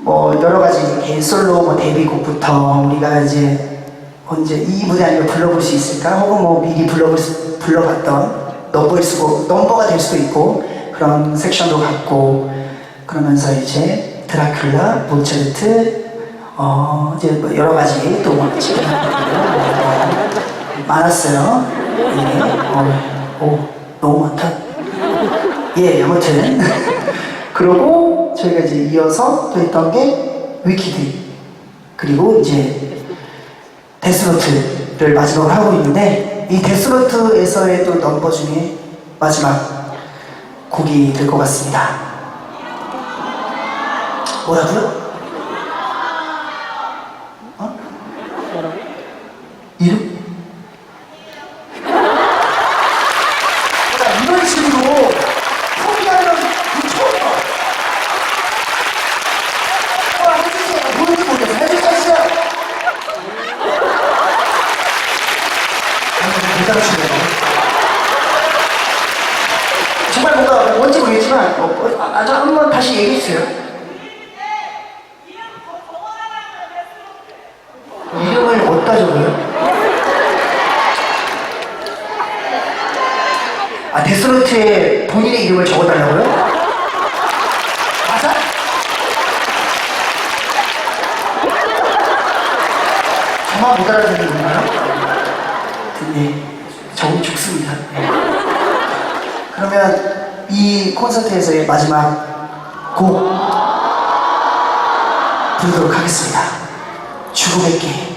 뭐 여러 가지 이렇게 솔로 뭐 데뷔곡부터 우리가 이제 언제 이 무대 아니면 불러볼 수 있을까? 혹은 뭐 미리 불러볼 수, 불러봤던 넘버일 수고 넘버가 될 수도 있고 그런 섹션도 갖고 그러면서 이제 드라큘라, 모차르트 어 이제 뭐 여러 가지 또 뭐, 많았어요. 예. 어, 오 너무 많다. 예, 아무튼 그러고 저희가 이제 이어서 또 했던 게 위키드 그리고 이제 데스노트를 마지막으로 하고 있는데 이 데스노트에서의 또 넘버 중에 마지막 곡이 될 것 같습니다. 뭐라고요? 어? 이름? 야, 이런 식으로 소리하는 그 처음 봐. 와, 해주세요. 뭔지 모르겠어. 해주세요. 대단하시네요. 정말 뭔가 뭔지 모르겠지만, 어, 어, 아, 아, 한번 다시 얘기해 주세요. 이름을 어디다 적어요? 아, 데스노트에 본인의 이름을 적어달라고요? 맞아? 저만 못 알아듣는 건가요? 네, 적응 죽습니다. 네. 그러면 이 콘서트에서의 마지막 곡 부르도록 하겠습니다. 죽음의 게임.